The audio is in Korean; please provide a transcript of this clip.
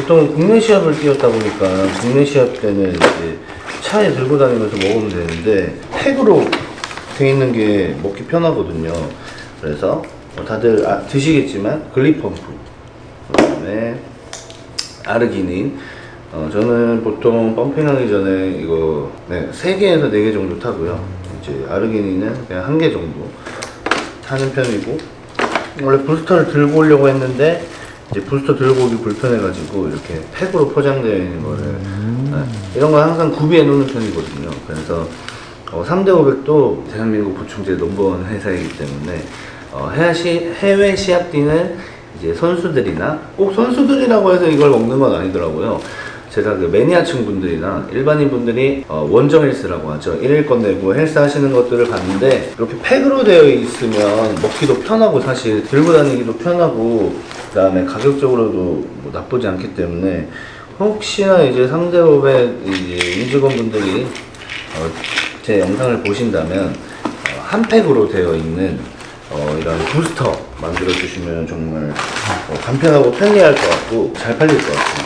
보통 국내 시합을 뛰었다 보니까 국내 시합 때는 이제 차에 들고 다니면서 먹으면 되는데 팩으로 돼 있는 게 먹기 편하거든요. 그래서 뭐 다들 아- 드시겠지만 글리펌프, 그다음에 아르기닌. 어, 저는 보통 펌핑하기 전에 이거 네, 3개에서 4개 정도 타고요. 이제 아르기닌은 그냥 한 개 정도 타는 편이고 원래 부스터를 들고 오려고 했는데 이제 부스터 들고 오기 불편해가지고 이렇게 팩으로 포장되어 있는 거를 네, 이런 거 항상 구비해 놓는 편이거든요. 그래서 어, 3대 500도 대한민국 보충제 넘버원 회사이기 때문에 어, 해외, 시, 해외 시합 뛰는 이제 선수들이나 꼭 선수들이라고 해서 이걸 먹는 건 아니더라고요. 제가 그 매니아층 분들이나 일반인 분들이 어, 원정 헬스라고 하죠. 1일 내고 헬스 하시는 것들을 봤는데 이렇게 팩으로 되어 있으면 먹기도 편하고 사실 들고 다니기도 편하고 그다음에 가격적으로도 뭐 나쁘지 않기 때문에 혹시나 이제 3대 500 이제 임직원분들이 어, 제 영상을 보신다면 어, 한 팩으로 되어 있는 어, 이런 부스터 만들어 주시면 정말 어, 간편하고 편리할 것 같고 잘 팔릴 것 같습니다.